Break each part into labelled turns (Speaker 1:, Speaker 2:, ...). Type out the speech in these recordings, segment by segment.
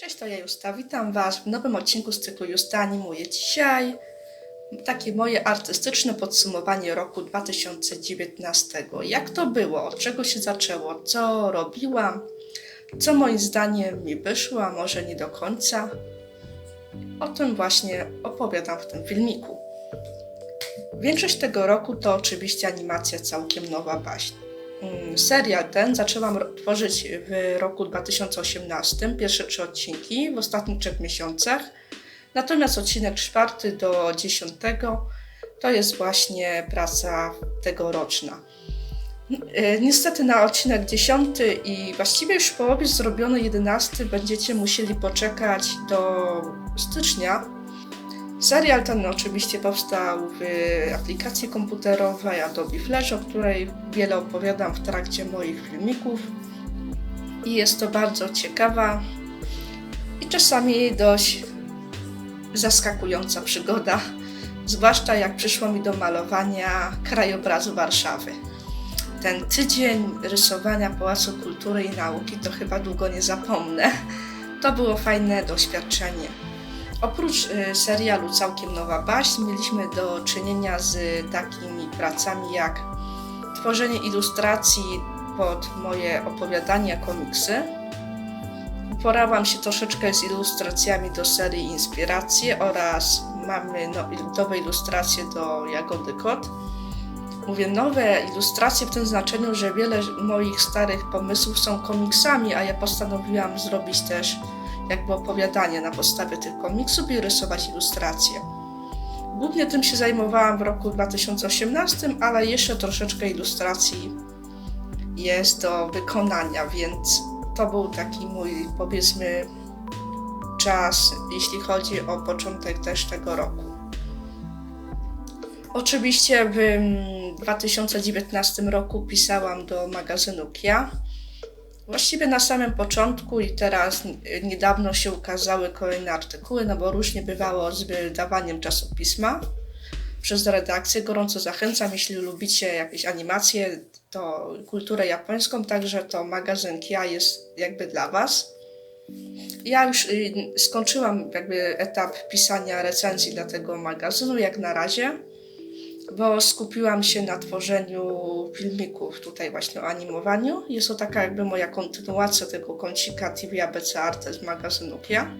Speaker 1: Cześć, to ja Justa. Witam Was w nowym odcinku z cyklu Justa Animuje. Dzisiaj takie moje artystyczne podsumowanie roku 2019. Jak to było? Od czego się zaczęło? Co robiłam? Co moim zdaniem mi wyszło, a może nie do końca? O tym właśnie opowiadam w tym filmiku. Większość tego roku to oczywiście animacja całkiem nowa baśń. Mm, Serial ten zaczęłam tworzyć w roku 2018, pierwsze trzy odcinki w ostatnich trzech miesiącach. Natomiast odcinek czwarty do dziesiątego to jest właśnie praca tegoroczna. E, Niestety na odcinek dziesiąty i właściwie już w połowie zrobiony jedenasty będziecie musieli poczekać do stycznia, Serial ten oczywiście powstał w aplikacji komputerowej Adobe Flash, o której wiele opowiadam w trakcie moich filmików. I jest to bardzo ciekawa i czasami dość zaskakująca przygoda, zwłaszcza jak przyszło mi do malowania krajobrazu Warszawy. Ten tydzień rysowania Pałacu Kultury i Nauki to chyba długo nie zapomnę. To było fajne doświadczenie. Oprócz y, serialu Całkiem Nowa Baśń mieliśmy do czynienia z takimi pracami jak tworzenie ilustracji pod moje opowiadania, komiksy. Uporałam się troszeczkę z ilustracjami do serii Inspiracje oraz mamy no, nowe ilustracje do Jagody Kot. Mówię nowe ilustracje w tym znaczeniu, że wiele moich starych pomysłów są komiksami, a ja postanowiłam zrobić też jakby opowiadanie na podstawie tych komiksów i rysować ilustracje. Głównie tym się zajmowałam w roku 2018, ale jeszcze troszeczkę ilustracji jest do wykonania, więc to był taki mój, powiedzmy, czas, jeśli chodzi o początek też tego roku. Oczywiście w mm, 2019 roku pisałam do magazynu Kia. Właściwie na samym początku i teraz niedawno się ukazały kolejne artykuły, no bo różnie bywało z wydawaniem czasopisma przez redakcję. Gorąco zachęcam, jeśli lubicie jakieś animacje, to kulturę japońską, także to magazyn Kia jest jakby dla Was. Ja już y, skończyłam jakby etap pisania recenzji dla tego magazynu, jak na razie, bo skupiłam się na tworzeniu filmików tutaj właśnie o animowaniu. Jest to taka jakby moja kontynuacja tego kącika TV ABC Arte z magazynu Kia.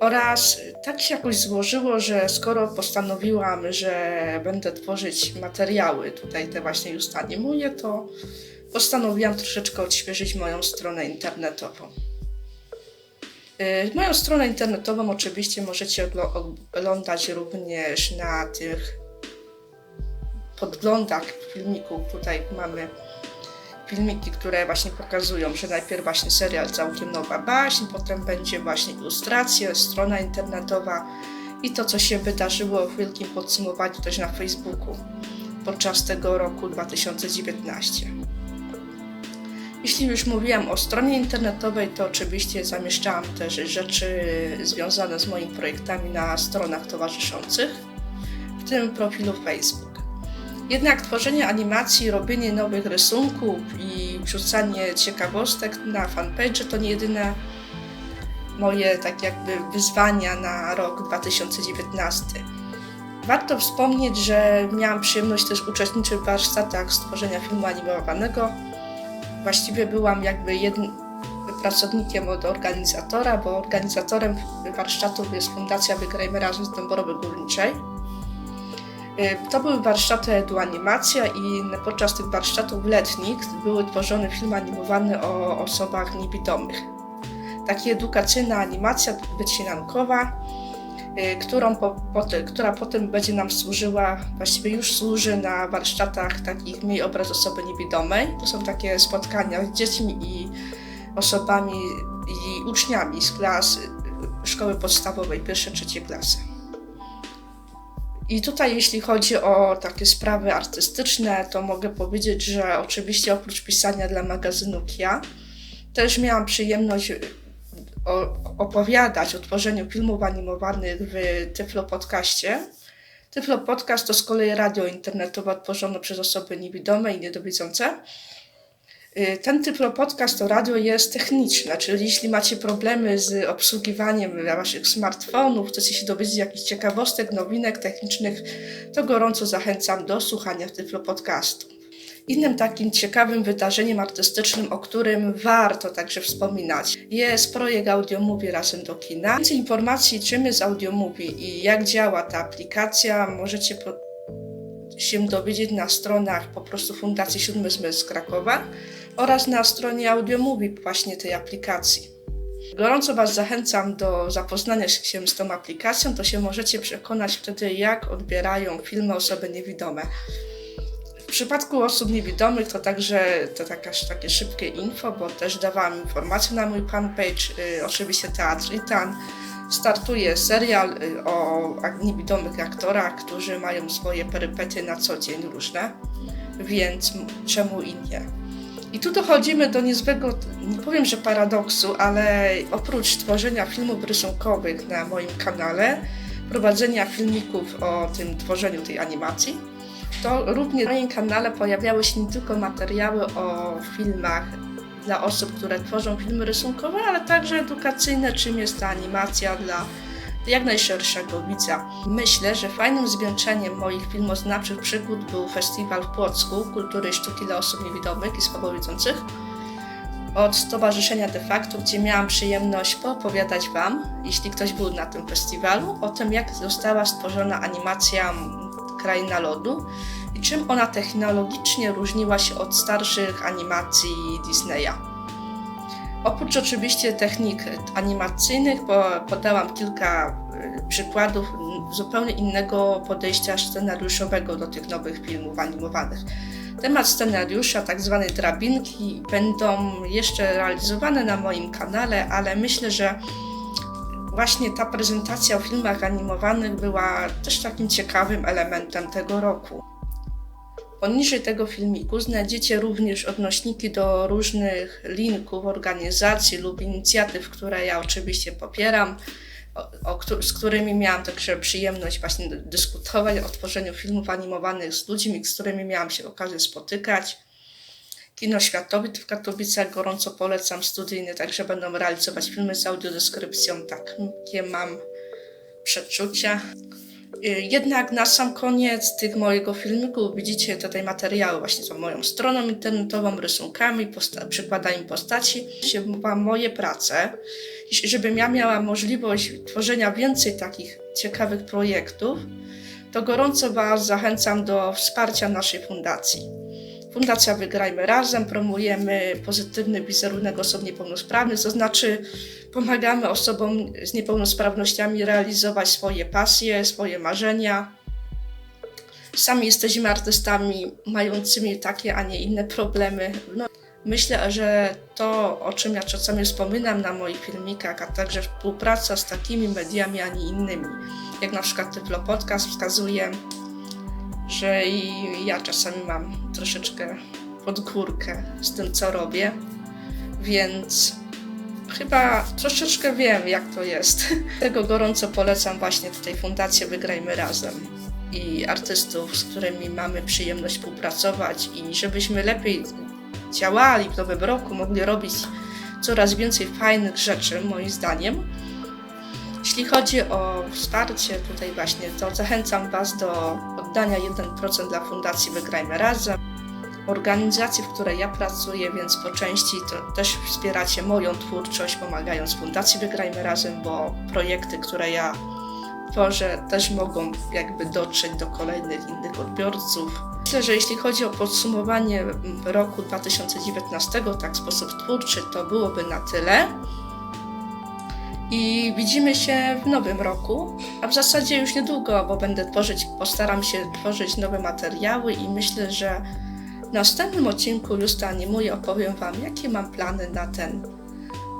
Speaker 1: Oraz tak się jakoś złożyło, że skoro postanowiłam, że będę tworzyć materiały, tutaj te właśnie już animuję, to postanowiłam troszeczkę odświeżyć moją stronę internetową. Y, Moją stronę internetową oczywiście możecie oglądać również na tych podglądach filmików. Tutaj mamy filmiki, które właśnie pokazują, że najpierw właśnie serial Całkiem Nowa Baśń, potem będzie właśnie ilustracje, strona internetowa i to, co się wydarzyło w wielkim podsumowaniu też na Facebooku podczas tego roku 2019. Jeśli już mówiłam o stronie internetowej, to oczywiście zamieszczałam też rzeczy związane z moimi projektami na stronach towarzyszących, w tym profilu Facebook. Jednak tworzenie animacji, robienie nowych rysunków i wrzucanie ciekawostek na fanpage to nie jedyne moje tak jakby wyzwania na rok 2019. Warto wspomnieć, że miałam przyjemność też uczestniczyć w warsztatach stworzenia filmu animowanego. Właściwie byłam jakby jednym pracownikiem od organizatora, bo organizatorem warsztatów jest Fundacja Wygrajmy Razem z Dąbrowy Górniczej. Y, To były warsztaty eduanimacja i podczas tych warsztatów letnich były tworzone filmy animowane o osobach niewidomych. Taka edukacyjna animacja wycinankowa, y, którą po, pote- która potem będzie nam służyła, właściwie już służy na warsztatach takich mniej obraz osoby niewidomej. To są takie spotkania z dziećmi i osobami i uczniami z klas y, szkoły podstawowej, pierwsze, trzecie klasy. I tutaj, jeśli chodzi o takie sprawy artystyczne, to mogę powiedzieć, że oczywiście oprócz pisania dla magazynu Kia, też miałam przyjemność y, opowiadać o tworzeniu filmów animowanych w Tyflo Podcaście. Tyflo Podcast to z kolei radio internetowe tworzone przez osoby niewidome i niedowidzące. Y, Ten typ podcast to radio jest techniczne, czyli jeśli macie problemy z obsługiwaniem waszych smartfonów, chcecie się dowiedzieć jakichś ciekawostek, nowinek technicznych, to gorąco zachęcam do słuchania Tyflo Podcastu. Innym takim ciekawym wydarzeniem artystycznym, o którym warto także wspominać, jest projekt Audiomówi razem do kina. Więcej informacji, czym jest Audiomówi i jak działa ta aplikacja, możecie po się dowiedzieć na stronach po prostu Fundacji Siódmy Zmysł z Krakowa oraz na stronie Audiomówi właśnie tej aplikacji. Gorąco Was zachęcam do zapoznania się z tą aplikacją, to się możecie przekonać wtedy, jak odbierają filmy osoby niewidome. W przypadku osób niewidomych to także to taka, takie szybkie info, bo też dawałam informacje na mój fanpage, y, oczywiście Teatr Itan. Startuje serial y, o niewidomych aktorach, którzy mają swoje perypetie na co dzień różne, więc czemu i nie. I tu dochodzimy do niezwykłego, nie powiem, że paradoksu, ale oprócz tworzenia filmów rysunkowych na moim kanale, prowadzenia filmików o tym tworzeniu tej animacji, to również na moim kanale pojawiały się nie tylko materiały o filmach dla osób, które tworzą filmy rysunkowe, ale także edukacyjne, czym jest ta animacja dla jak najszerszego widza. Myślę, że fajnym zwieńczeniem moich filmoznawczych przygód był festiwal w Płocku Kultury i Sztuki dla osób niewidomych i słabowidzących od Stowarzyszenia De facto, gdzie miałam przyjemność poopowiadać Wam, jeśli ktoś był na tym festiwalu, o tym, jak została stworzona animacja Kraina Lodu czym ona technologicznie różniła się od starszych animacji Disneya. Oprócz oczywiście technik animacyjnych, podałam kilka y, przykładów zupełnie innego podejścia scenariuszowego do tych nowych filmów animowanych. Temat scenariusza, tak zwane drabinki, będą jeszcze realizowane na moim kanale, ale myślę, że właśnie ta prezentacja o filmach animowanych była też takim ciekawym elementem tego roku. Poniżej tego filmiku znajdziecie również odnośniki do różnych linków, organizacji lub inicjatyw, które ja oczywiście popieram, o, o, z którymi miałam także przyjemność właśnie dyskutować o tworzeniu filmów animowanych z ludźmi, z którymi miałam się okazję spotykać. Kino Światowit w Katowicach gorąco polecam studyjny, także będą realizować filmy z audiodeskrypcją, takie mam przeczucia. Y, Jednak na sam koniec tych mojego filmików widzicie tutaj materiały właśnie z moją stroną internetową, rysunkami, posta- przykładami postaci. Moje prace, żebym ja miała możliwość tworzenia więcej takich ciekawych projektów, to gorąco Was zachęcam do wsparcia naszej fundacji. Fundacja Wygrajmy Razem, promujemy pozytywny wizerunek osób niepełnosprawnych, to znaczy pomagamy osobom z niepełnosprawnościami realizować swoje pasje, swoje marzenia. Sami jesteśmy artystami mającymi takie, a nie inne problemy. No, myślę, że to, o czym ja czasami wspominam na moich filmikach, a także współpraca z takimi mediami, a nie innymi, jak na przykład Tyflo Podcast wskazuje, że i ja czasami mam troszeczkę pod górkę z tym, co robię, więc chyba troszeczkę wiem, jak to jest. Tego gorąco polecam właśnie tutaj Fundację Wygrajmy Razem i artystów, z którymi mamy przyjemność współpracować i żebyśmy lepiej działali w nowym roku, mogli robić coraz więcej fajnych rzeczy, moim zdaniem. Jeśli chodzi o wsparcie tutaj właśnie, to zachęcam Was do oddania 1% dla Fundacji Wygrajmy Razem. Organizacji, w której ja pracuję, więc po części to też wspieracie moją twórczość, pomagając Fundacji Wygrajmy Razem, bo projekty, które ja tworzę, też mogą jakby dotrzeć do kolejnych innych odbiorców. Myślę, że jeśli chodzi o podsumowanie roku 2019, tak w sposób twórczy, to byłoby na tyle. I widzimy się w nowym roku, a w zasadzie już niedługo, bo będę tworzyć, postaram się tworzyć nowe materiały i myślę, że w następnym odcinku Justa Animuje opowiem Wam, jakie mam plany na ten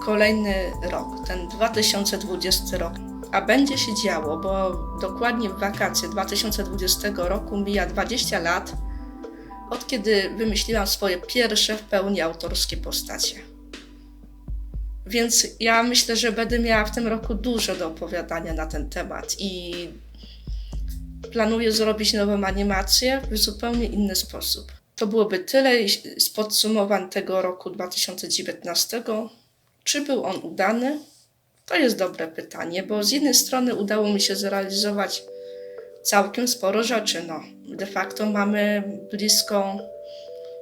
Speaker 1: kolejny rok, ten 2020 rok. A będzie się działo, bo dokładnie w wakacje 2020 roku mija 20 lat, od kiedy wymyśliłam swoje pierwsze w pełni autorskie postacie. Więc ja myślę, że będę miała w tym roku dużo do opowiadania na ten temat i planuję zrobić nową animację w zupełnie inny sposób. To byłoby tyle z podsumowań tego roku 2019. Czy był on udany? To jest dobre pytanie, bo z jednej strony udało mi się zrealizować całkiem sporo rzeczy. No, de facto mamy blisko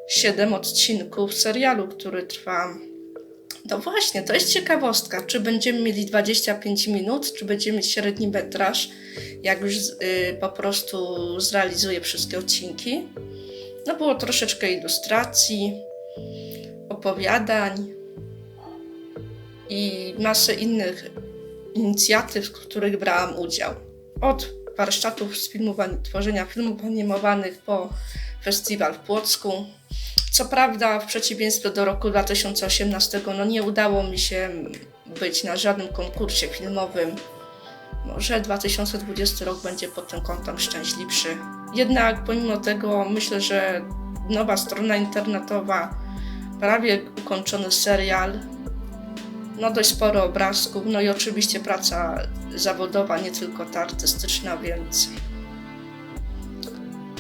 Speaker 1: 7 odcinków serialu, który trwa. No właśnie, to jest ciekawostka. Czy będziemy mieli 25 minut, czy będziemy mieć średni metraż, jak już y, po prostu zrealizuję wszystkie odcinki. No było troszeczkę ilustracji, opowiadań i masę innych inicjatyw, w których brałam udział. Od warsztatów z filmowan- tworzenia filmów animowanych po festiwal w Płocku. Co prawda, w przeciwieństwie do roku 2018, no nie udało mi się być na żadnym konkursie filmowym. Może 2020 rok będzie pod tym kątem szczęśliwszy. Jednak pomimo tego myślę, że nowa strona internetowa, prawie ukończony serial, no dość sporo obrazków, no i oczywiście praca zawodowa, nie tylko ta artystyczna, więc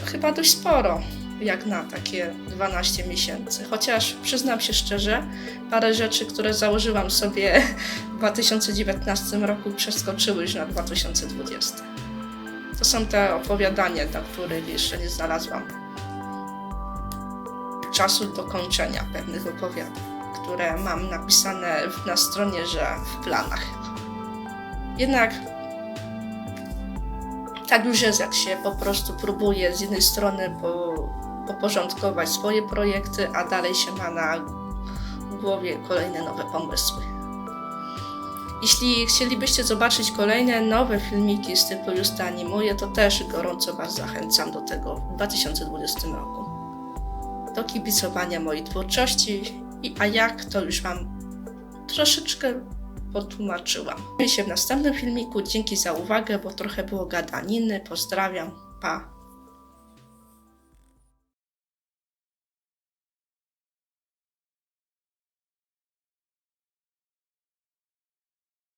Speaker 1: chyba dość sporo, jak na takie 12 miesięcy. Chociaż przyznam się szczerze, parę rzeczy, które założyłam sobie w 2019 roku, przeskoczyły już na 2020. To są te opowiadania, dla których jeszcze nie znalazłam czasu do kończenia pewnych opowiadań, które mam napisane na stronie, że w planach. Jednak tak już jest, jak się po prostu próbuje z jednej strony po, poporządkować swoje projekty, a dalej się ma na głowie kolejne nowe pomysły. Jeśli chcielibyście zobaczyć kolejne nowe filmiki z typu Justa Animuje, to też gorąco Was zachęcam do tego w 2020 roku. Do kibicowania mojej twórczości, i, a jak to już Wam troszeczkę potłumaczyłam. Widzimy się w następnym filmiku. Dzięki za uwagę, bo trochę było gadaniny. Pozdrawiam. Pa.